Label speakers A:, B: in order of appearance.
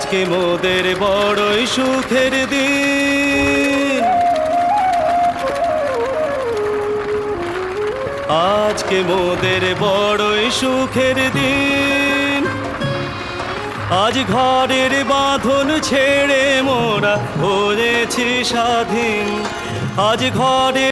A: আজকে মোদের বড়ই সুখের দিন। আজকে মোদের বড়ই সুখের দিন। আজ ঘরের বাঁধন ছেড়ে মোরা হয়েছি স্বাধীন। আজ ঘরে